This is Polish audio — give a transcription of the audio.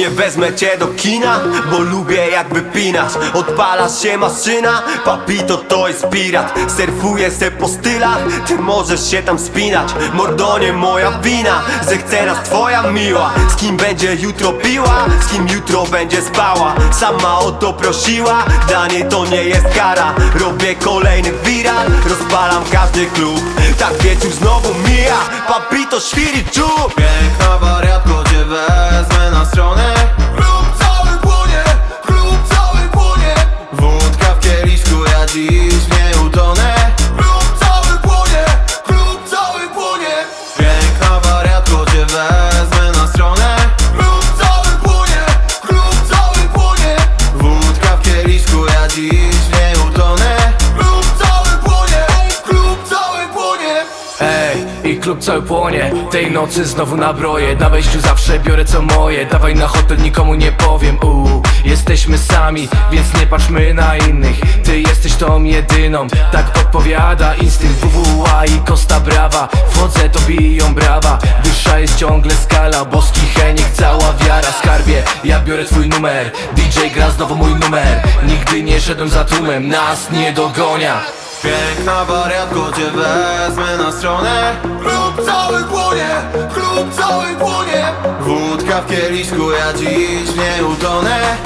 Nie wezmę cię do kina, bo lubię jak wypinasz Odpalasz się maszyna, papito to jest pirat. Surfuję se po stylach, ty możesz się tam spinać. Mordonie moja wina, że chce nas twoja miła. Z kim będzie jutro piła, z kim jutro będzie spała. Sama o to prosiła, dla niej to nie jest kara. Robię kolejny wiral, rozpalam każdy klub. Tak wieczór znowu mija, papito świri czub Ej, i klub cały płonie. Tej nocy znowu nabroję. Na wejściu zawsze biorę co moje. Dawaj na hotel, nikomu nie powiem. Uuu, jesteśmy sami, więc nie patrzmy na innych. Ty jesteś tą jedyną. Tak podpowiada instynkt. WWA i Costa Brava. Wchodzę to biją brawa. Wyższa jest ciągle skala. Boski Henik, cała wiara Skarbie, ja biorę twój numer. DJ gra znowu mój numer. Nigdy nie szedłem za tłumem. Nas nie dogonia Piękna wariatko, cię wezmę na stronę. Klub cały płonie, klub cały płonie. Wódka w kieliszku, ja dziś nie utonę